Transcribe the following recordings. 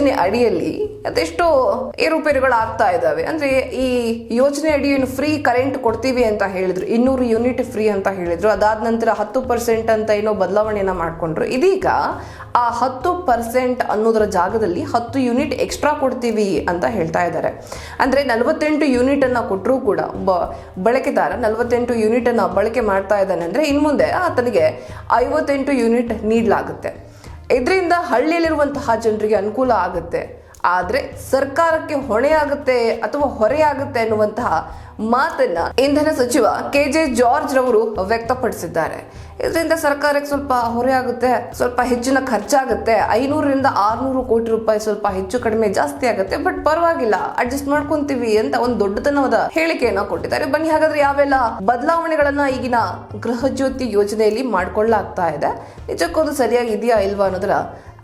ಯೋಜನೆ ಅಡಿಯಲ್ಲಿ ಅದೆಷ್ಟೋ ಏರುಪೇರುಗಳು ಆಗ್ತಾ ಇದ್ದಾವೆ. ಅಂದ್ರೆ ಈ ಯೋಜನೆ ಅಡಿ ಏನು ಫ್ರೀ ಕರೆಂಟ್ ಕೊಡ್ತೀವಿ ಅಂತ ಹೇಳಿದ್ರು. ಇನ್ನೂರು ಯೂನಿಟ್ ಫ್ರೀ ಅಂತ ಹೇಳಿದ್ರು. ಅದಾದ ನಂತರ ಹತ್ತು ಪರ್ಸೆಂಟ್ ಅಂತ ಏನೋ ಬದಲಾವಣೆಯನ್ನ ಮಾಡ್ಕೊಂಡ್ರು. ಇದೀಗ ಆ ಹತ್ತು ಪರ್ಸೆಂಟ್ ಅನ್ನೋದರ ಜಾಗದಲ್ಲಿ ಹತ್ತು ಯೂನಿಟ್ ಎಕ್ಸ್ಟ್ರಾ ಕೊಡ್ತೀವಿ ಅಂತ ಹೇಳ್ತಾ ಇದ್ದಾರೆ. ಅಂದ್ರೆ ನಲವತ್ತೆಂಟು ಯೂನಿಟ್ ಅನ್ನ ಕೊಟ್ಟರೂ ಕೂಡ ಒಬ್ಬ ಬಳಕೆದಾರ ನಲವತ್ತೆಂಟು ಯೂನಿಟ್ ಅನ್ನ ಬಳಕೆ ಮಾಡ್ತಾ ಇದ್ದಾನೆ ಅಂದ್ರೆ ಇನ್ನು ಮುಂದೆ ಆತನಿಗೆ ಐವತ್ತೆಂಟು ಯೂನಿಟ್ ನೀಡಲಾಗುತ್ತೆ. ಇದರಿಂದ ಹಳ್ಳಿಯಲ್ಲಿರುವಂತಹ ಜನರಿಗೆ ಅನುಕೂಲ ಆಗುತ್ತೆ. ಆದರೆ ಸರ್ಕಾರಕ್ಕೆ ಹೊಣೆಯಾಗುತ್ತೆ ಅಥವಾ ಹೊರೆಯಾಗುತ್ತೆ ಅನ್ನುವಂತಹ ಮಾತನ್ನ ಇಂಧನ ಸಚಿವ ಕೆ ಜೆ ಜಾರ್ಜ್ ರವರು ವ್ಯಕ್ತಪಡಿಸಿದ್ದಾರೆ. ಇದರಿಂದ ಸರ್ಕಾರಕ್ಕೆ ಸ್ವಲ್ಪ ಹೊರೆ ಆಗುತ್ತೆ, ಸ್ವಲ್ಪ ಹೆಚ್ಚಿನ ಖರ್ಚಾಗುತ್ತೆ. ಐನೂರರಿಂದ ಆರ್ನೂರು ಕೋಟಿ ರೂಪಾಯಿ ಸ್ವಲ್ಪ ಹೆಚ್ಚು ಕಡಿಮೆ ಜಾಸ್ತಿ ಆಗುತ್ತೆ, ಬಟ್ ಪರವಾಗಿಲ್ಲ, ಅಡ್ಜಸ್ಟ್ ಮಾಡ್ಕೊಂತೀವಿ ಅಂತ ಒಂದು ದೊಡ್ಡತನವಾದ ಹೇಳಿಕೆಯನ್ನ ಕೊಟ್ಟಿದ್ದಾರೆ. ಬನ್ನಿ, ಹಾಗಾದ್ರೆ ಯಾವೆಲ್ಲ ಬದಲಾವಣೆಗಳನ್ನ ಈಗಿನ ಗೃಹ ಜ್ಯೋತಿ ಯೋಜನೆಯಲ್ಲಿ ಮಾಡ್ಕೊಳ್ಳಾಗ್ತಾ ಇದೆ. ನಿಜಕ್ಕೊಂದು ಸರಿಯಾಗಿ ಇದೆಯಾ ಇಲ್ವಾ ಅನ್ನೋದರ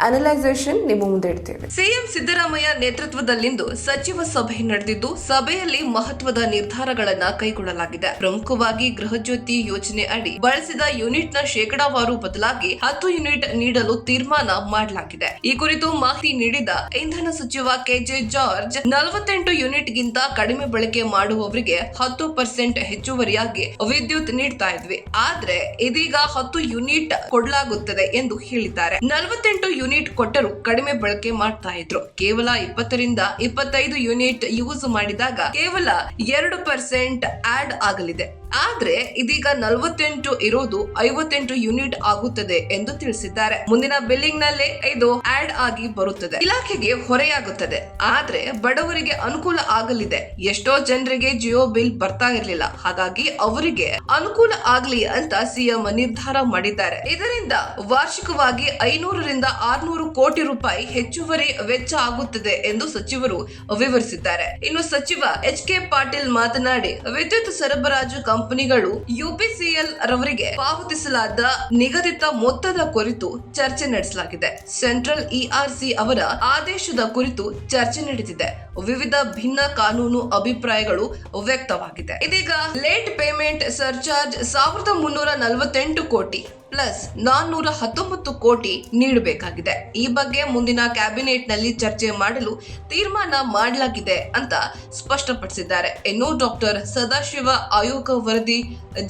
ಅನಲೈಸೇಷನ್ ನಿಮ್ಮ ಮುಂದೆ ಇಡ್ತೇವೆ. ಸಿಎಂ ಸಿದ್ದರಾಮಯ್ಯ ನೇತೃತ್ವದಲ್ಲಿಂದು ಸಚಿವ ಸಭೆ ನಡೆದಿದ್ದು, ಸಭೆಯಲ್ಲಿ ಮಹತ್ವದ ನಿರ್ಧಾರಗಳನ್ನ ಕೈಗೊಳ್ಳಲಾಗಿದೆ. ಪ್ರಮುಖವಾಗಿ ಗೃಹಜ್ಯೋತಿ ಯೋಜನೆ ಅಡಿ ಬಳಸಿದ ಯೂನಿಟ್ನ ಶೇಕಡಾವಾರು ಬದಲಾಗಿ ಹತ್ತು ಯೂನಿಟ್ ನೀಡಲು ತೀರ್ಮಾನ ಮಾಡಲಾಗಿದೆ. ಈ ಕುರಿತು ಮಾಹಿತಿ ನೀಡಿದ ಇಂಧನ ಸಚಿವ ಕೆಜೆ ಜಾರ್ಜ್, ನಲವತ್ತೆಂಟು ಯೂನಿಟ್ ಗಿಂತ ಕಡಿಮೆ ಬಳಕೆ ಮಾಡುವವರಿಗೆ ಹತ್ತು ಪರ್ಸೆಂಟ್ ಹೆಚ್ಚುವರಿಯಾಗಿ ವಿದ್ಯುತ್ ನೀಡ್ತಾ ಇದ್ವಿ. ಆದ್ರೆ ಇದೀಗ ಹತ್ತು ಯೂನಿಟ್ ಕೊಡಲಾಗುತ್ತದೆ ಎಂದು ಹೇಳಿದ್ದಾರೆ. ನಲವತ್ತೆಂಟು ಯೂನಿಟ್ ಕೊಟ್ಟರು ಕಡಿಮೆ ಬಳಕೆ ಮಾಡ್ತಾ ಇದ್ರು. ಕೇವಲ ಇಪ್ಪತ್ತರಿಂದ ಇಪ್ಪತ್ತೈದು ಯೂನಿಟ್ ಯೂಸ್ ಮಾಡಿದಾಗ ಕೇವಲ ಎರಡು ಪರ್ಸೆಂಟ್ ಆಡ್ ಆಗಲಿದೆ. ಆದ್ರೆ ಇದೀಗ ನಲವತ್ತೆಂಟು ಇರೋದು ಐವತ್ತೆಂಟು ಯೂನಿಟ್ ಆಗುತ್ತದೆ ಎಂದು ತಿಳಿಸಿದ್ದಾರೆ. ಮುಂದಿನ ಬಿಲ್ಲಿಂಗ್ನಲ್ಲಿ ಇದು ಆಡ್ ಆಗಿ ಬರುತ್ತದೆ. ಇಲಾಖೆಗೆ ಹೊರೆಯಾಗುತ್ತದೆ. ಆದ್ರೆ ಬಡವರಿಗೆ ಅನುಕೂಲ ಆಗಲಿದೆ. ಎಷ್ಟೋ ಜನರಿಗೆ ಜಿಯೋ ಬಿಲ್ ಬರ್ತಾ ಇರಲಿಲ್ಲ. ಹಾಗಾಗಿ ಅವರಿಗೆ ಅನುಕೂಲ ಆಗ್ಲಿ ಅಂತ ಸಿಎಂ ನಿರ್ಧಾರ ಮಾಡಿದ್ದಾರೆ. ಇದರಿಂದ ವಾರ್ಷಿಕವಾಗಿ ಐನೂರರಿಂದ ಆರ್ನೂರು ಕೋಟಿ ರೂಪಾಯಿ ಹೆಚ್ಚುವರಿ ವೆಚ್ಚ ಆಗುತ್ತದೆ ಎಂದು ಸಚಿವರು ವಿವರಿಸಿದ್ದಾರೆ. ಇನ್ನು ಸಚಿವ ಎಚ್ ಕೆ ಪಾಟೀಲ್ ಮಾತನಾಡಿ, ವಿದ್ಯುತ್ ಸರಬರಾಜು ಕಂಪನಿಗಳು ಯುಪಿಸಿಎಲ್ ರವರಿಗೆ ಪಾವತಿಸಲಾದ ನಿಗದಿತ ಮೊತ್ತದ ಕುರಿತು ಚರ್ಚೆ ನಡೆಸಲಾಗಿದೆ. ಸೆಂಟ್ರಲ್ ಇಆರ್ಸಿ ಅವರ ಆದೇಶದ ಕುರಿತು ಚರ್ಚೆ ನಡೆದಿದೆ. ವಿವಿಧ ಭಿನ್ನ ಕಾನೂನು ಅಭಿಪ್ರಾಯಗಳು ವ್ಯಕ್ತವಾಗಿದೆ. ಇದೀಗ ಲೇಟ್ ಪೇಮೆಂಟ್ ಸರ್ಚಾರ್ಜ್ ಸಾವಿರದ ಮುನ್ನೂರ ನಲವತ್ತೆಂಟು ಕೋಟಿ ಪ್ಲಸ್ ನಾನ್ನೂರ ಹತ್ತೊಂಬತ್ತು ಕೋಟಿ ನೀಡಬೇಕಾಗಿದೆ. ಈ ಬಗ್ಗೆ ಮುಂದಿನ ಕ್ಯಾಬಿನೆಟ್ನಲ್ಲಿ ಚರ್ಚೆ ಮಾಡಲು ತೀರ್ಮಾನ ಮಾಡಲಾಗಿದೆ ಅಂತ ಸ್ಪಷ್ಟಪಡಿಸಿದ್ದಾರೆ. ಇನ್ನು ಡಾಕ್ಟರ್ ಸದಾಶಿವ ಆಯೋಗ ವರದಿ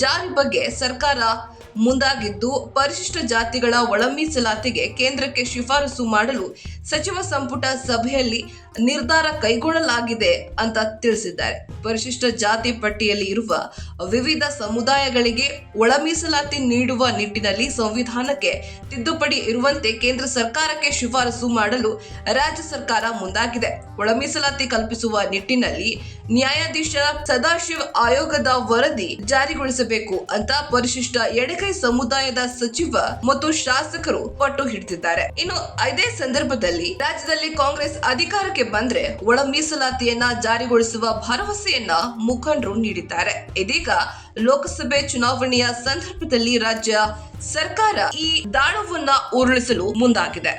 ಜಾರಿ ಬಗ್ಗೆ ಸರ್ಕಾರ ಮುಂದಾಗಿದ್ದು, ಪರಿಶಿಷ್ಟ ಜಾತಿಗಳ ಒಳ ಮೀಸಲಾತಿಗೆ ಕೇಂದ್ರಕ್ಕೆ ಶಿಫಾರಸು ಮಾಡಲು ಸಚಿವ ಸಂಪುಟ ಸಭೆಯಲ್ಲಿ ನಿರ್ಧಾರ ಕೈಗೊಳ್ಳಲಾಗಿದೆ ಅಂತ ತಿಳಿಸಿದ್ದಾರೆ. ಪರಿಶಿಷ್ಟ ಜಾತಿ ಪಟ್ಟಿಯಲ್ಲಿ ಇರುವ ವಿವಿಧ ಸಮುದಾಯಗಳಿಗೆ ಒಳ ಮೀಸಲಾತಿ ನೀಡುವ ನಿಟ್ಟಿನಲ್ಲಿ ಸಂವಿಧಾನಕ್ಕೆ ತಿದ್ದುಪಡಿ ಇರುವಂತೆ ಕೇಂದ್ರ ಸರ್ಕಾರಕ್ಕೆ ಶಿಫಾರಸು ಮಾಡಲು ರಾಜ್ಯ ಸರ್ಕಾರ ಮುಂದಾಗಿದೆ. ಒಳ ಮೀಸಲಾತಿ ಕಲ್ಪಿಸುವ ನಿಟ್ಟಿನಲ್ಲಿ ನ್ಯಾಯಾಧೀಶ ಸದಾಶಿವ್ ಆಯೋಗದ ವರದಿ ಜಾರಿಗೊಳಿಸಬೇಕು ಅಂತ ಪರಿಶಿಷ್ಟ ಎಡಗೈ ಸಮುದಾಯದ ಸಚಿವ ಮತ್ತು ಶಾಸಕರು ಪಟ್ಟು ಹಿಡಿದಿದ್ದಾರೆ. ಇನ್ನು ಇದೇ ಸಂದರ್ಭದಲ್ಲಿ ರಾಜ್ಯದಲ್ಲಿ. ಕಾಂಗ್ರೆಸ್ ಅಧಿಕಾರಕ್ಕೆ ಬಂದ್ರೆ ಒಳ ಮೀಸಲಾತಿಯನ್ನ ಜಾರಿಗೊಳಿಸುವ ಭರವಸೆಯನ್ನ ಮುಖಂಡರು ನೀಡಿದ್ದಾರೆ. ಇದೀಗ ಲೋಕಸಭೆ ಚುನಾವಣೆಯ ಸಂದರ್ಭದಲ್ಲಿ ರಾಜ್ಯ ಸರ್ಕಾರ ಈ ದಾಳವನ್ನ ಉರುಳಿಸಲು ಮುಂದಾಗಿದೆ.